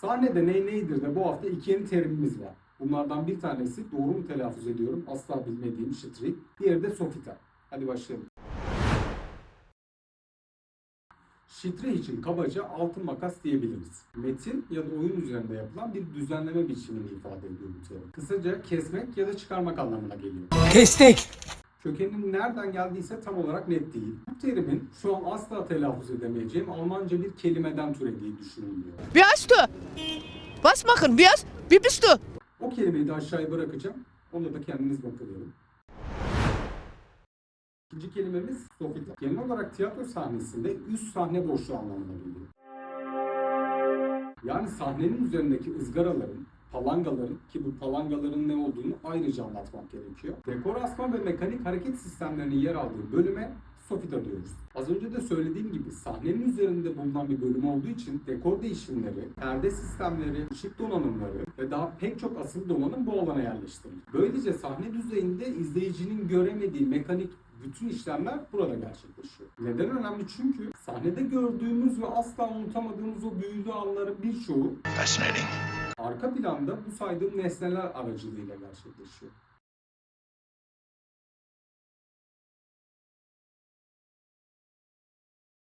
Sahne deney neydir de bu hafta iki yeni terimimiz var. Bunlardan bir tanesi doğru mu telaffuz ediyorum asla bilmediğim şitri. Diğeri de sofita. Hadi başlayalım. Şitre için kabaca altın makas diyebiliriz. Metin ya da oyun üzerinde yapılan bir düzenleme biçimini ifade ediyor bu terim. Kısaca kesmek ya da çıkarmak anlamına geliyor. Kestik. Kökeninin nereden geldiyse tam olarak net değil. Bu terimin şu an asla telaffuz edemeyeceğim Almanca bir kelimeden türediği düşünülüyor. Heißt du? Machen wir? Wie bist du? O kelimeyi de aşağıya bırakacağım. Onu da kendiniz bakıyorum. İkinci kelimemiz sofita. Genel olarak tiyatro sahnesinde üst sahne boşluğu anlamına geliyor. Yani sahnenin üzerindeki ızgaraların, palangaların ki bu palangaların ne olduğunu ayrıca anlatmak gerekiyor. Dekorasyon ve mekanik hareket sistemlerinin yer aldığı bölüme sofita diyoruz. Az önce de söylediğim gibi sahnenin üzerinde bulunan bir bölüm olduğu için dekor değişimleri, perde sistemleri, ışık donanımları ve daha pek çok asıl donanım bu alana yerleştirilir. Böylece sahne düzeyinde izleyicinin göremediği mekanik bütün işlemler burada gerçekleşiyor. Neden önemli? Çünkü sahnede gördüğümüz ve asla unutamadığımız o büyülü anların birçoğu Fascinating. Arka planda bu saydığım nesneler aracılığıyla gerçekleşiyor.